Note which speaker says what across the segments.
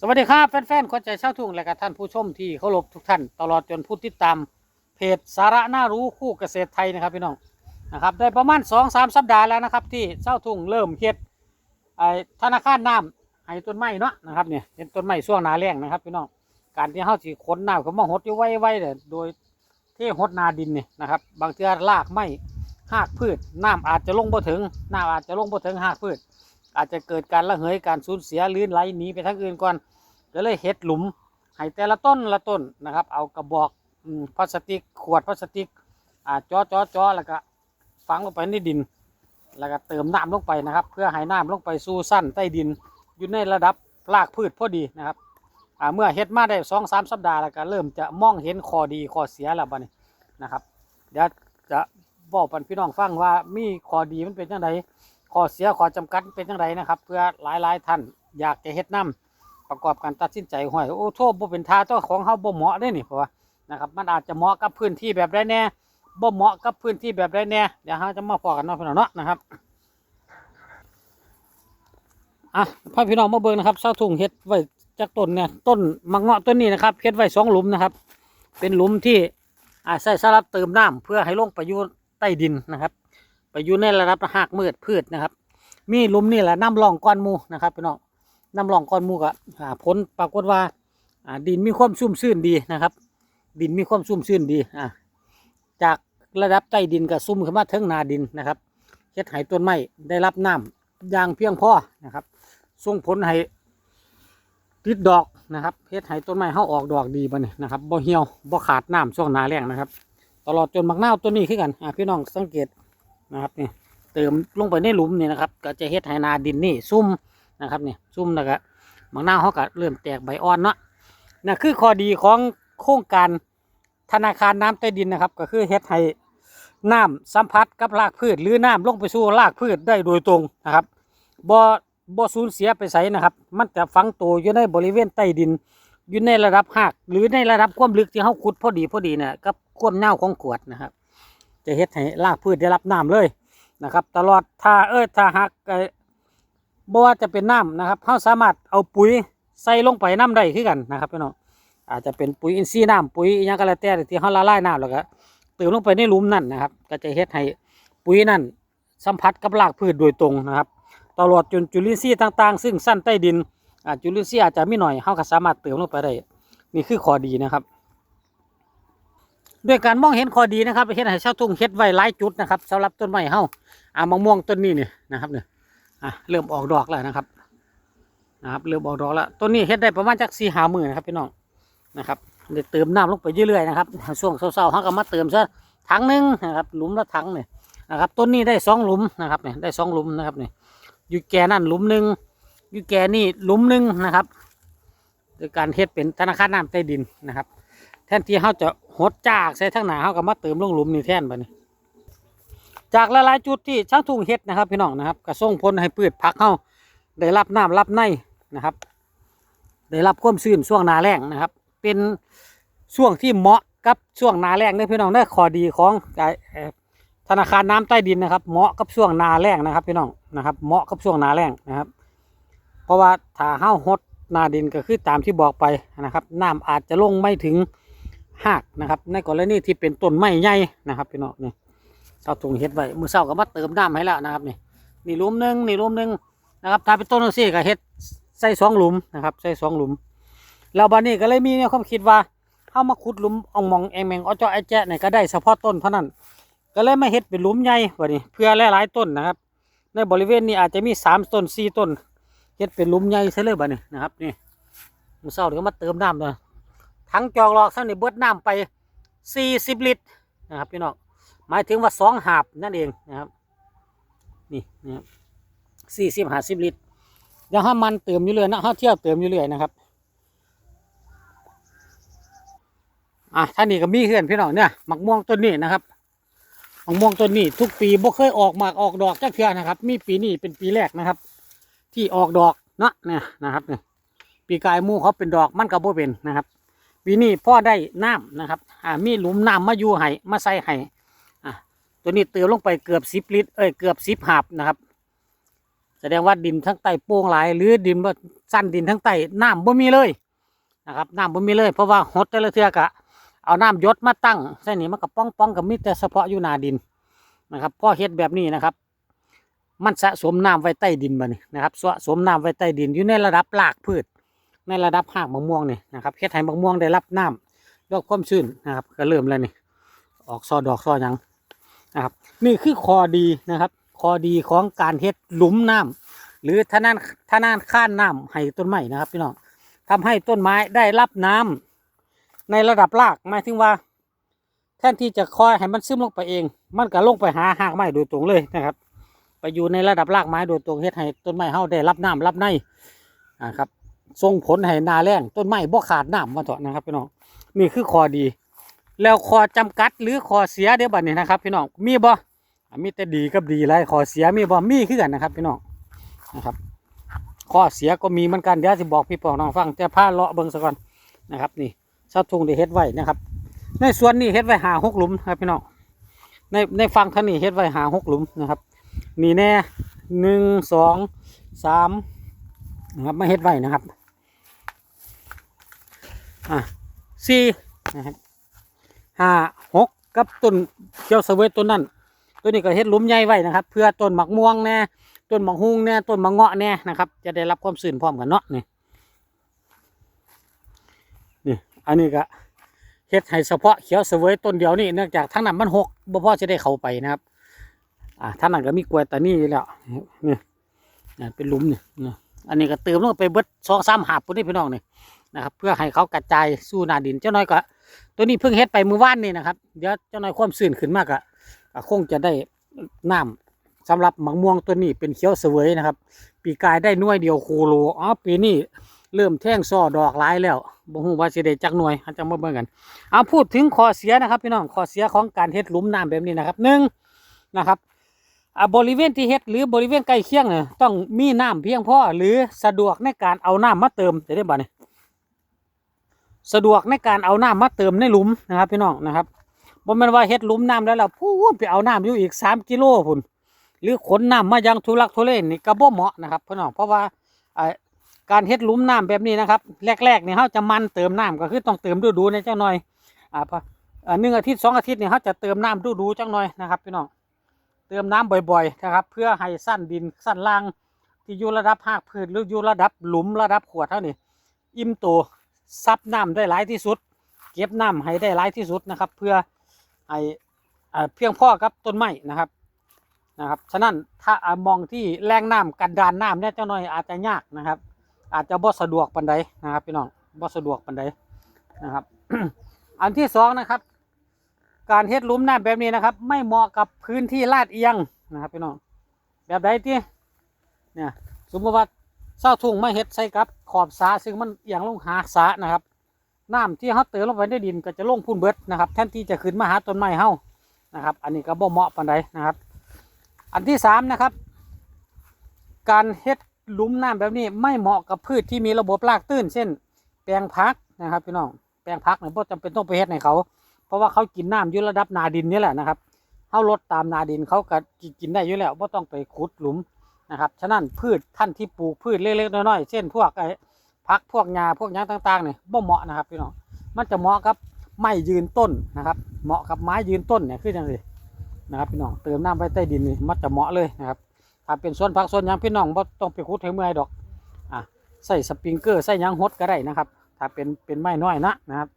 Speaker 1: สวัสดีครับแฟนๆคนใจเช่าทุ่งและก็ท่านผู้ชมที่เคารพทุกท่าน ตลอดจนผู้ติดตามเพจสาระน่ารู้คู่เกษตรไทยนะครับพี่น้องนะครับได้ประมาณ2อสสัปดาห์แล้วนะครับ ที่เช่าทุ่งเริ่มเฮ็ดไอ้ธนาคารน้ำให้ต้นไม้เนาะนะครับเนี่ยเป็นต้นไม้ช่วงหนาแล้งนะครับพี่น้องการที่เฮาสิขนน้ำเขามาหดอยู่ไว้ไว้เนี่ยโดยที่หดนาดินเนี่ยนะครับบางเทื่อรากไม้หากพืชน้ำอาจจะลงบ่ถึงน้ำอาจจะลงบ่ถึงหากพืช อาจจะเกิดการระเหยการสูญเสียลื่นไหลหนีไปทางอื่นก่อนก็เลยเฮ็ดหลุมให้แต่ละต้นละต้นนะครับ เอากระบอกพลาสติกขวดพลาสติกอ่าจ่อจ่อจ่อแล้วก็ฝังลงไปในดิน แล้วก็เติมน้ำลงไปนะครับ เพื่อให้น้ำลงไปสู่สั้นใต้ดิน อยู่ในระดับรากพืชพอดีนะครับอ่าเมื่อเฮ็ดมาได้สองสามสัปดาห์แล้วก็เริ่มจะมองเห็นข้อดีข้อเสียแล้วบัดนี้นะครับเดี๋ยวจะบอกปันพี่น้องฟังว่ามีข้อดีมันเป็นจังได ข้อเสียข้อจำกัดเป็นจังไดนะครับ เพื่อหลายๆท่านอยากจะเฮ็ดน้ำประกอบการตัดสินใจห้อยโอ้โทษบ่เป็นท่าเจ้าของเฮาบ่เหมาะได้นี่เพราะว่านะครับ มันอาจจะเหมาะกับพื้นที่แบบใดแน่บ่เหมาะกับพื้นที่แบบใดแน่เดี๋ยวเฮาจะมาพอกันเนาะพี่น้องเนาะนะครับอะพ่อพี่น้องมาเบิ่งนะครับเสาทุ่งเฮ็ดไว้จากต้นเนี่ยต้นมังเงาะต้นนี้นะครับเฮ็ดไว้สองหลุมนะครับ เป็นหลุมที่อ่าใส่สำหรับเติมน้ำเพื่อให้ลงไปอยู่ใต้ดินนะครับ อยู่ในระดับหากมืดพืชนะครับ มีลุมนี่แหละน้ำรองก้อนมูนะครับพี่น้องน้ำรองก้อนมูกอะอ่าผลปรากฏว่าดินมีความชุ่มชื้นดีนะครับ ดินมีความชุ่มชื้นดีอ่าจากระดับใต้ดินกับซุ่มขึ้นมาถึงนาดินนะครับเฮ็ดให้ต้นไม้ได้รับน้ำอย่างเพียงพอนะครับส่งผลให้ติดดอกนะครับเฮ็ดให้ต้นไม้เฮาออกดอกดีบัดนี้นะครับบ่เหี่ยวบ่ขาดน้ำช่วงหนาแล้งนะครับ ตลอดจนมักนาวต้นนี้ขึ้นกันอ่าพี่น้องสังเกต นะครับนี่เติมลงไปในหลุมนี่นะครับ ก็จะเฮ็ดให้นาดินนี่ซุ่มนะครับเนี่ยซุ่มแล้วก็บางหน้าวเขาก็เริ่มแตกใบอ่อนเนาะนั่คือข้อดีของโครงการธนาคารน้ำใต้ดินนะครับ ก็คือเฮ็ดให้น้ำสัมผัสกับรากพืช หรือน้ำลงไปสู่รากพืชได้โดยตรงนะครับบ่บ่สูญเสียไปไสนะครับ มันจะฝังตัวอยู่ในบริเวณใต้ดิน อยู่ในระดับหากหรือในระดับความลึกที่เขาขุดพอดีพอดีเนี่ยกับความเน่าของขวดนะครับ จะเฮ็ดให้รากพืชได้รับน้ำเลยนะครับ ตลอดถ้าเอ้ยถ้าหักเออบ่ว่าจะเป็นน้ำนะครับเราสามารถเอาปุ๋ยใส่ลงไปน้ำได้คือกันนะครับพี่น้องอาจจะเป็นปุ๋ยอินทรีย์น้ำปุ๋ยอิหยังก็แล้วแต่ที่เราละลายน้ำแล้วก็เติมลงไปในหลุมนั่นนะครับ ก็จะเฮ็ดให้ปุ๋ยนั่นสัมผัสกับรากพืชโดยตรงนะครับตลอดจนจุลินทรีย์ต่างๆ ซึ่งสั้นใต้ดินอาจุลินทรีย์อาจจะไม่หน่อยเราก็สามารถเติมลงไปได้นี่คือข้อดีนะครับ ด้วยการมองเห็นข้อดีนะครับเฮ็ดให้ชาวทุ่งเฮ็ดไว้หลายจุดนะครับสำหรับต้นไม้เฮาอ่ามะม่วงต้นนี้เนี่ยนะครับเนี่ยอะเริ่มออกดอกแล้วนะครับนะครับเริ่มออกดอกแล้วต้นนี้เฮ็ดได้ประมาณจักสี่หามือนะครับพี่น้องนะครับได้เติมน้ำลงไปเรื่อยๆนะครับช่วงเศร้าๆเขาก็มาเติมซะถังหนึงนะครับหลุมละถังเนี่ยนะครับต้นนี้ได้สองหลุมนะครับเนี่ยได้สองหลุมนะครับเนี่ยอยู่แก่นั่นหลุมหนึ่งอยู่แก่นี่หลุมหนึ่งนะครับโดยการเฮ็ดเป็นธนาคารน้ำใต้ดินนะครับ แทนที่เขาจะหดจากใส่ทั้งหนาเขาก็มาเติมลงหลุมนี่แทนไปนี่จากหลายๆจุดที่ช่างทุ่งเฮ็ดนะครับ พี่น้องนะครับกระส่งผลให้พืชผักเฮาได้รับน้ำรับในนะครับ ได้รับความชื้นช่วงนาแล้งนะครับ เป็นช่วงที่เหมาะกับช่วงนาแล้งเด้พี่น้องเด้ข้อดีของธนาคารน้ำใต้ดินนะครับ เหมาะกับช่วงนาแล้งนะครับ พี่น้องนะครับ เหมาะกับช่วงนาแล้งนะครับ เพราะว่าถ้าเฮาหดนาดินก็คือตามที่บอกไปนะครับ น้ำอาจจะลงไม่ถึง หากนะครับ ในกรณีที่เป็นต้นไม้ใหญ่นะครับพี่น้องนี่เสาถุงเฮ็ดไว้มือเสาก็มาเติมน้ำให้แล้วนะครับนี่นี่หลุมหนึ่งนี่หลุมหนึ่งนะครับถ้าเป็นต้นซี่ก็เฮ็ดใส่สองหลุมนะครับใส่สองหลุมแล้วบัดนี้ก็เลยมีแนวความคิดว่าเข้ามาขุดหลุมอองมองแองแมงเอเจาะไอแจ๊ะเนี่ยก็ได้เฉพาะต้นเท่านั้น ก็เลยมาเฮ็ดเป็นหลุมใหญ่บัดนี้ เพื่อหลายๆต้นนะครับ ในบริเวณนี้อาจจะมีสามต้นสี่ต้นเฮ็ดเป็นหลุมใหญ่ซะเลยบัดนี้นะครับนี่มือเสาเดี๋ยวมาเติมน้ำเลย ทั้งจอกหลอกเท่านี้เบิดน้ำไปสี่สิบลิตรนะครับพี่น้องหมายถึงว่าสองหาบนั่นเองนะครับนี่นะครับสี่สิบห้าสิบลิตรยังห้ามันเติมอยู่เรื่อยนะห้าเที่ยวเติมอยู่เรื่อยนะครับอะท่านนี้ก็มีเพื่อนพี่น้องเนี่ยหมักม่วงต้นนี้นะครับหมักม่วงต้นนี้ ทุกปีบ่เคยออกหมากออกดอกจักเทื่อนะครับ มีปีนี้เป็นปีแรกนะครับ ที่ออกดอกเนาะเนี่ยนะครับเนี่ยปีกายมูเขาเป็นดอกมันก็บ่เป็นนะครับ ปีนี้พ่อได้น้ำนะครับอ่ามีหลุมน้ำมาอยู่ให้มาใส่ให้ตัวนี้เติมลงไปเกือบสิบลิตรเอ้ยเกือบสิบหาบนะครับ แสดงว่าดินทั้งใต้โป้งหลายหรือดินว่าสั้นดินทั้งใต้น้ำบ่มีเลยนะครับน้ำบ่มีเลย เพราะว่าหดแต่ละเทือกะเอาน้ำหยศมาตั้งใส่นี่มันก็ป้องป้องกับมีแต่เฉพาะอยู่นาดินนะครับพ่อเฮ็ดแบบนี้นะครับ มันสะสมน้ำไว้ใต้ดินมานี่นะครับสะสมน้ำไว้ใต้ดินอยู่ในระดับรากพืช ในระดับหากมะม่วงนี่นะครับเฮ็ดให้มะม่วงได้รับน้ำรับความชื้นนะครับก็เริ่มแล้วนี่ออกซอดอกซอยังนะครับ นี่คือคอดีนะครับคอดีของการเฮ็ดหลุมน้ำหรือทนานทนานข้านน้ำให้ต้นไม้นะครับพี่น้องทำให้ต้นไม้ได้รับน้ำในระดับรากหมายถึงว่า แทนที่จะคอยให้มันซึมลงไปเอง มันก็ลงไปหาหากไม้โดยตรงเลยนะครับ ไปอยู่ในระดับรากไม้โดยตรงเฮ็ดให้ต้นไม้เฮาได้รับน้ำรับในนะครับ ส่งผลให้นาแรงต้นไม้บ่ขาดน้ำมาเถอะนะครับพี่น้องนี่คือคอดี แล้วคอจำกัดหรือคอเสียเดี๋ยวบัดนี้นะครับ พี่น้องมีบ่มีแต่ดีกับดีไรคอเสียมีบ่มีคือกันนะครับ พี่น้องนะครับข้อเสียก็มีเหมือนกันเดี๋ยวจะบอกพี่ปองน้องฟังแต่พาเลาะเบิ่งซะก่อนนะครับ นี่ชาวทุ่งได้เฮ็ดไว้นะครับ ในสวนนี่เฮ็ดไว้หาหกหลุมครับพี่น้องในในฟังท่างนี่เฮ็ดไว้หาหกหลุมนะครับ นี่แน่หนึ่งสองสาม นะครับมาเฮ็ดไว้นะครับ อะสี่นะครับห้าหกกับต้นเขียวเสวยต้นนั้นตัวนี้ก็เฮ็ดลุมใหญ่ไว้นะครับ เพื่อต้นหมักม่วงแน่ต้นหมักฮุงแน่ต้นหมักเงาะแน่นะครับ จะได้รับความชื้นพร้อมกันเนาะนี่นี่อันนี้ก็เฮ็ดให้เฉพาะเขียวเสวยต้นเดียวนี่เนื่องจากทั้งนั้นมันหกบ่พอจะได้เข้าไปนะครับ อ่าทั้งนั้นก็มีกล้วยตานี่อยู่แล้วนี่นี่เป็นหลุมนี่นี่ อันนี้ก็เติมลงไปเบิดสองสามหาบปุ่นนี่พี่น้องนี่นะครับ เพื่อให้เขากระจายสู่หนาดินเจ้าน้อยก็ตัวนี้เพิ่งเฮ็ดไปมือวานนี่นะครับเดี๋ยวเจ้าน้อยความซื่นขึ้นมากอะก็คงจะได้น้ำสำหรับมะม่วงตัวนี้เป็นเขียวเสวยนะครับ ปีกายได้หน่วยเดียวโคโลอ๋อปีนี้เริ่มแท่งซ่อดอกหลายแล้วบ่ฮู้ว่าสิได้จักหน่วยอาจจะมาเบิ่งกันเอาพูดถึงข้อเสียนะครับพี่น้องข้อเสียของการเฮ็ดหลุมน้ำแบบนี้นะครับหนึ่งนะครับ อ่าบริเวณที่เฮ็ดหรือบริเวณใกล้เคียงเนี่ยต้องมีน้ำเพียงพอหรือสะดวกในการเอาน้ำมาเติมจะได้บ่เนี่ยสะดวกในการเอาน้ำมาเติมในหลุมนะครับพี่น้องนะครับบ่แม่นว่าเฮ็ดหลุมน้ำแล้วล่ะพูดไปเอาน้ำอยู่อีกสามกิโลพุ่นหรือขนน้ำมายังทุลักทุเลนี่ก็บ่เหมาะนะครับพี่น้องเพราะว่าการเฮ็ดหลุมน้ำแบบนี้นะครับ แรกๆเนี่ยเขาจะมันเติมน้ำก็คือต้องเติมดูๆในจังหน่อยอ่าพอหนึ่งอาทิตย์สองอาทิตย์เนี่ยเขาจะเติมน้ำดูๆจังหน่อยนะครับพี่น้อง เติมน้ำบ่อยๆนะครับ เพื่อให้สั้นดินสั้นล่างที่อยู่ระดับหากพืชหรืออยู่ระดับหลุมระดับขวดเท่านี้อิ่มตัวซับน้ำได้หลายที่สุด เก็บน้ำให้ได้หลายที่สุดนะครับ เพื่อให้อ่าเพียงพอกับต้นไม้นะครับนะครับ ฉะนั้นถ้ามองที่แรงน้ำกันดานน้ำเนี่ยเจ้าหน่อยอาจจะยากนะครับ อาจจะบ่สะดวกปันใดนะครับพี่น้องบ่สะดวกปันใดนะครับ อันที่สองนะครับ การเฮ็ดลุมน้ำแบบนี้นะครับ ไม่เหมาะกับพื้นที่ลาดเอียงนะครับพี่น้องแบบใดที่เนี่ยสมมติว่าเศร้าทุ่งมาเฮ็ดใส่กับขอบสาซึ่งมันเอียงลงหาสานะครับน้ำที่เขาเติมลงไปในดินก็จะลงพุ่นเบิดนะครับ แทนที่จะขึ้นมาหาต้นไม้เฮานะครับ อันนี้ก็บ่เหมาะปันใดนะครับ อันที่สามนะครับ การเฮ็ดหลุมน้ำแบบนี้ไม่เหมาะกับพืชที่มีระบบรากตื้น เช่น แปลงพักนะครับพี่น้องแปลงพักเนี่ยบ่จำเป็นต้องไปเฮ็ดให้เขา เพราะว่าเขากินน้ำอยู่ระดับนาดินนี่แหละนะครับเขาลดตามนาดินเขาก็กินได้อยู่แล้วบ่ต้องไปขุดหลุมนะครับ ฉะนั้นพืชท่านที่ปลูกพืชเล็กๆน้อยๆเช่นพวกไอ้พักพวกหญ้าพวกยังต่างๆเนี่ยบ่เหมาะนะครับพี่น้องมันจะเหมาะกับไม้ยืนต้นนะครับ เหมาะกับไม้ยืนต้นเนี่ยคือจังซี่นะครับพี่น้องเติมน้ำไว้ใต้ดินนี่มันจะเหมาะเลยนะครับถ้าเป็นสวนผักสวนยังพี่น้องบ่ต้องไปขุดให้เมื่อยดอกอะใส่สปริงเกอร์ใส่ยังฮดก็ได้นะครับ ถ้าเป็นเป็นไม้น้อยนะนะครับ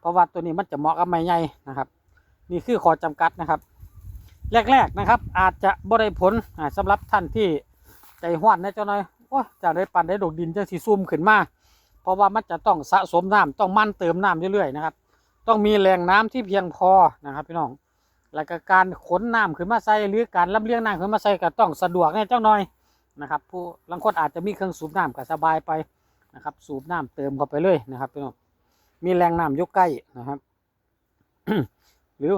Speaker 1: เพราะว่าตัวนี้มันจะเหมาะกับไม้ใหญ่นะครับ นี่คือข้อจำกัดนะครับ แรก ๆนะครับ อาจจะบ่ได้ผลอ่าสำหรับท่านที่ใจห้วนนะเจ้าน้อยโอ้จะได้ปั่นได้ดกดินจะสีซุ่มขึ้นมาเพราะว่ามันจะต้องสะสมน้ำต้องมั่นเติมน้ำเรื่อยๆนะครับ ต้องมีแหล่งน้ำที่เพียงพอนะครับพี่น้องแล้วก็การขนน้ำขึ้นมาใส่หรือการลำเลียงน้ำขึ้นมาใส่ก็ต้องสะดวกให้เจ้าหน่อยนะครับผู้บางคนอาจจะมีเครื่องสูบน้ำก็สบายไปนะครับ สูบน้ำเติมเข้าไปเลยนะครับพี่น้อง มีแหล่งน้ำอยกใกล้นะครับ หรือ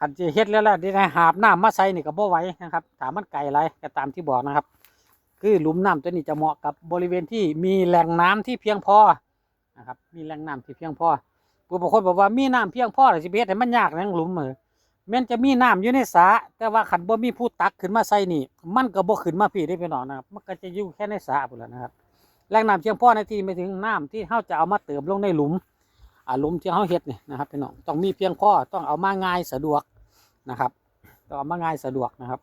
Speaker 1: อันจะเฮ็ดแล้วแหละที่ได้หาบน้ำมาใส่นี่ก็บ่ไหวนะครับถามมันไกลไรก็ตามที่บอกนะครับ คือหลุมน้ำตัวนี้จะเหมาะกับบริเวณที่มีแหล่งน้ำที่เพียงพอนะครับ มีแหล่งน้ำที่เพียงพอผู้บางคนบอกว่ามีน้ำเพียงพอแต่สิไปเฮ็ดให้มันยากในหลุมเหรอแม้นจะมีน้ำอยู่ในสระแต่ว่าขันบ่มีผู้ตักขึ้นมาใส่นี่ มันก็บ่ขึ้นมาพี่ได้พี่น้องนะครับมันก็จะอยู่แค่ในสระพุ่นแหละนะครับแหล่งน้ำเพียงพอในที่ไม่ถึงน้ำที่เขาจะเอามาเติมลงในหลุม อาหลุมที่เขาเฮ็ดนี่นะครับพี่น้องต้องมีเพียงพอต้องเอามาง่ายสะดวกนะครับต้องเอามาง่ายสะดวกนะครับ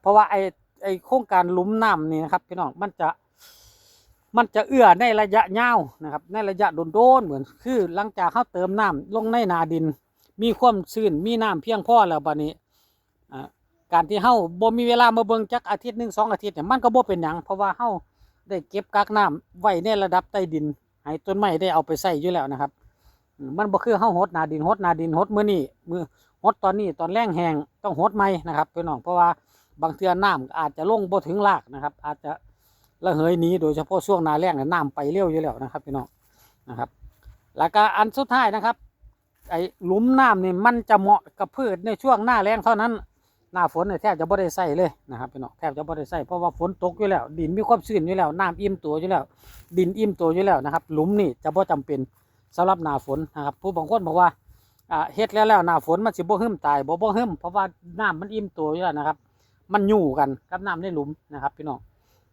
Speaker 1: เพราะว่าไอไอโครงการลุมน้ำนี่นะครับพี่น้องมันจะมันจะเอื้อในระยะยาวนะครับ ในระยะโดนๆเหมือนคือหลังจากเขาเติมน้ำลงในนาดิน มีความชื้นมีน้ำเพียงพอแล้วบัดนี้การที่เฮาบ่มีเวลามาเบิ่งจักอาทิตย์หนึ่งสองอาทิตย์เนี่ยมันก็บ่เป็นหยังเพราะว่าเฮาได้เก็บกักน้ำไว้ในระดับใต้ดิน ให้ต้นไม้ได้เอาไปใส่อยู่แล้วนะครับ มันบ่คือเฮาหดนาดินหดนาดินหดมื้อนี้มื้อหดตอนนี้ตอนแรงแห้งต้องหดใหม่นะครับพี่น้องเพราะว่าบางเทื่อน้ำอาจจะลงบ่ถึงรากนะครับ อาจจะระเหยหนีโดยเฉพาะช่วงหนาแรงเนี่ยน้ำไปเร็วอยู่แล้วนะครับพี่น้องนะครับ แล้วก็อันสุดท้ายนะครับไอ้หลุมน้ำนี่มันจะเหมาะกับพืชในช่วงหน้าแรงเท่านั้น หน้าฝนเนี่ยแทบจะบ่ได้ใส่เลยนะครับพี่น้องแทบจะบ่ได้ใส่เพราะว่าฝนตกอยู่แล้ว ดินมีความชื้นอยู่แล้วน้ำอิ่มตัวอยู่แล้ว ดินอิ่มตัวอยู่แล้วนะครับ หลุมนี่จะบ่จำเป็น สำหรับหน้าฝนนะครับ ผู้บางคนบอกว่าเฮ็ดแล้วแล้วหน้าฝนมันสิบ่หึมตายบ่บ่หึมเพราะว่าน้ำมันอิ่มตัวอยู่แล้วนะครับ มันอยู่กันกับน้ำในหลุมนะครับ พี่น้อง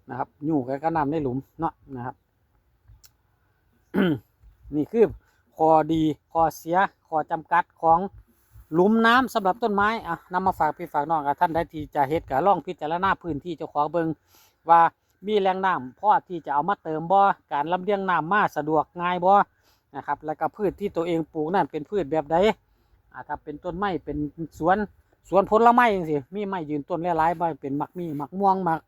Speaker 1: นะครับอยู่กันกับน้ำในหลุมเนาะนะครับนี่คือข้อดีข้อเสียข้อจำกัดของหลุมน้ำสำหรับต้นไม้อะนำมาฝากพี่ฝากน้องกับท่านได้ที่จะเฮ็ดกับล่องพิจารณาพื้นที่เจ้าของเบิงว่ามีแหล่งน้ำพอที่จะเอามาเติมบ่การลำเลียงน้ำมาสะดวกง่ายบ่ นะครับ แล้วก็พืชที่ตัวเองปลูกนั่นเป็นพืชแบบใดถ้าเป็นต้นไม้เป็นสวนสวนผลไม้จังซี่มีไม้ยืนต้นหลายๆใบเป็นหมักมีหมักม่วงหมัก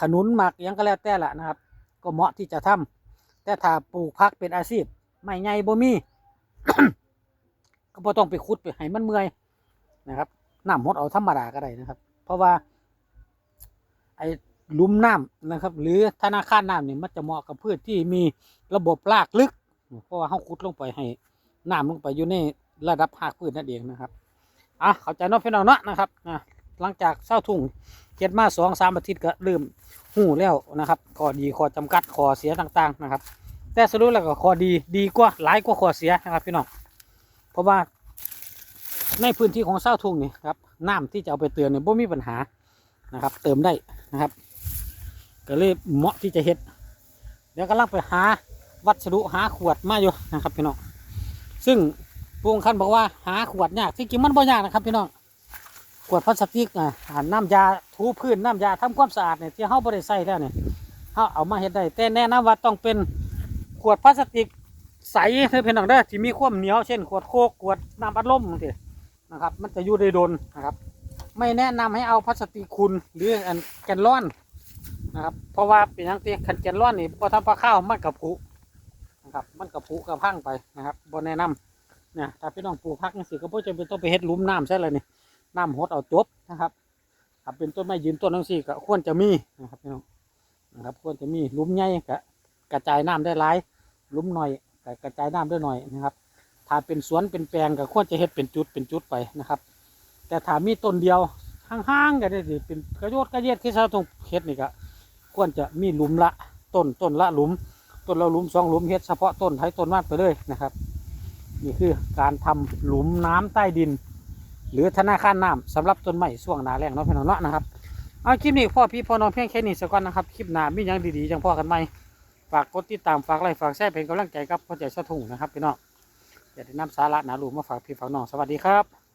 Speaker 1: ขนุนหมักยังก็แล้วแต่ละนะครับ ก็เหมาะที่จะทำแต่ถ้าปลูกพักเป็นอาชีพไม่ใหญ่บ่มีก็บ่ต้องไปขุดไปให้มันเมื่อยนะครับน้ำหดเอาธรรมดาก็ได้นะครับ เพราะว่าไอ ลุมน้ำนะครับ หรือธนาคารน้ำเนี่ยมันจะเหมาะกับพืชที่มีระบบรากลึก เพราะว่าเขาขุดลงไปให้น้ำลงไปอยู่ในระดับหากพืชนั่นเองนะครับอะเข้าใจน้องพี่น้องเนาะนะครับอะหลังจากเศร้าทุ่งเก็ดมาสองสามอาทิตย์ก็เริ่มหูแล้วนะครับข้อดีข้อจำกัดข้อเสียต่างๆนะครับ แต่สรุปแล้วก็ข้อดีดีกว่าหลายกว่าข้อเสียนะครับพี่น้องเพราะว่าในพื้นที่ของเศร้าทุ่งนี่ครับน้ำที่จะเอาไปเตือนเนี่ยบ่มีปัญหานะครับ เติมได้นะครับ ก็เลยเหมาะที่จะเฮ็ด เดี๋ยวกำลังไปหาวัสดุหาขวดมาอยู่นะครับพี่น้องซึ่งผู้คันบอกว่าหาขวดยากที่จริงมันบ่ยากนะครับพี่น้องขวดพลาสติกอะอ่าน้ำยาถูพื้นน้ำยาทำความสะอาดเนี่ยที่เขาบริใส่แล้วเนี่ยเขาเอามาเฮ็ดได้แต่แนะนำว่าต้องเป็นขวดพลาสติกใสเพื่อเพียงหนังได้อที่มีความเหนียวเช่น ขวดโคกขวดน้ำอัดลมนี่นะครับ มันจะอยู่ได้โดนนะครับ ไม่แนะนำให้เอาพลาสติกคุณหรืออันแกนร้อน นะครับ เพราะว่าเป็นอย่างที่ขันแกนร้อนนี่พอทำปลาข้าวมันกระพุนะครับ มันกระพุกระพังไปนะครับบนแนะนำเนี่ยถ้าพี่น้องปลูกพักนี่สิก็บ่จำเป็นต้องไปเฮ็ดลุ่มน้ำใช่เลยนี่น้ำหดเอาจบนะครับถ้าเป็นต้นไม้ยืนต้นทั้งสี่ก็ควรจะมีนะครับพี่น้องนะครับควรจะมีลุ่มใหญ่ก็กระจายน้ำได้หลายลุ่มหน่อยก็กระจายน้ำได้หน่อยนะครับ ถ้าเป็นสวนเป็นแปลงก็ควรจะเฮ็ดเป็นจุดเป็นจุดไปนะครับ แต่ถ้ามีต้นเดียวห่างๆก็ได้สิเป็นกระโยชน์กระเย็ดที่ชาวตรงเฮ็ดนี่ก็ ควรจะมีหลุมละต้นต้นละหลุม ต้นละหลุมสองหลุมเฮ็ดเฉพาะต้นไทยต้นมากไปเลยนะครับ นี่คือการทำหลุมน้ำใต้ดิน หรือธนาคารน้ำสำหรับต้นไม้ช่วงหนาแรงเนาะพี่น้องเนาะนะครับเอาคลิปนี้พ่อพี่พ่อน้องเพียงแค่นี้สักก่อนนะครับคลิปหน้ามีอย่างดีๆจังพ่อกันไหมฝากกดติดตามฝากไลค์ฝากแชร์เป็นกำลังใจกับพ่อใจสะทุ่งนะครับพี่น้องอย่ากได้นำสาระหนาหลูกมาฝากพี่ฝากน้องสวัสดีครับ